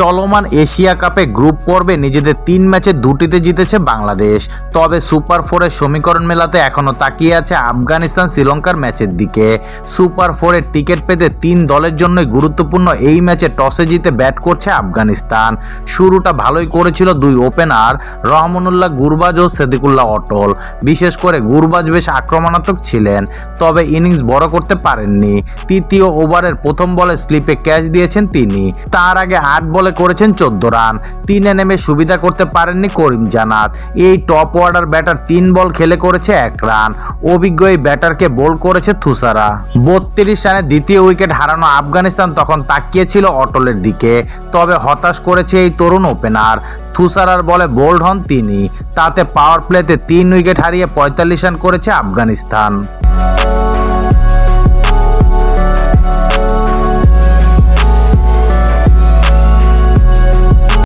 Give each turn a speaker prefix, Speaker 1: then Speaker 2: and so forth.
Speaker 1: চলমান এশিয়া কাপে গ্রুপ পর্বে নিজেদের তিন ম্যাচে দুটিতে জিতেছে বাংলাদেশ। তবে সুপার ফোরের সমীকরণ মেলাতে এখনও তাকিয়ে আছে আফগানিস্তান শ্রীলঙ্কার ম্যাচের দিকে। সুপার ফোরের টিকিট পেতে তিন দলের জন্যই গুরুত্বপূর্ণ এই ম্যাচে টসে জিতে ব্যাট করছে আফগানিস্তান। শুরুটা ভালোই করেছিল দুই ওপেনার রহমানুল্লাহ গুরবাজ ও সেদিকুল্লাহ অটল। বিশেষ করে গুরবাজ বেশ আক্রমণাত্মক ছিলেন, তবে ইনিংস বড় করতে পারেননি। তৃতীয় ওভারের প্রথম বলে স্লিপে ক্যাচ দিয়েছেন তিনি। তার আগে আট বলে করেছেন চোদ্দ রান। তিনে নেমে সুবিধা করতে পারেননি করিম জানাত এই টপ অর্ডার ব্যাটার তিন বল খেলে করেছে এক রান। অভিজ্ঞ এই ব্যাটারকে বোল করেছে থুসারা। বত্রিশ রানে দ্বিতীয় উইকেট হারানো আফগানিস্তান তখন তাকিয়েছিল অটলের দিকে। তবে হতাশ করেছে এই তরুণ ওপেনার। থুসারার বলে বোল্ড হন তিনি। তাতে পাওয়ার প্লেতে তিন উইকেট হারিয়ে পঁয়তাল্লিশ রান করেছে আফগানিস্তান।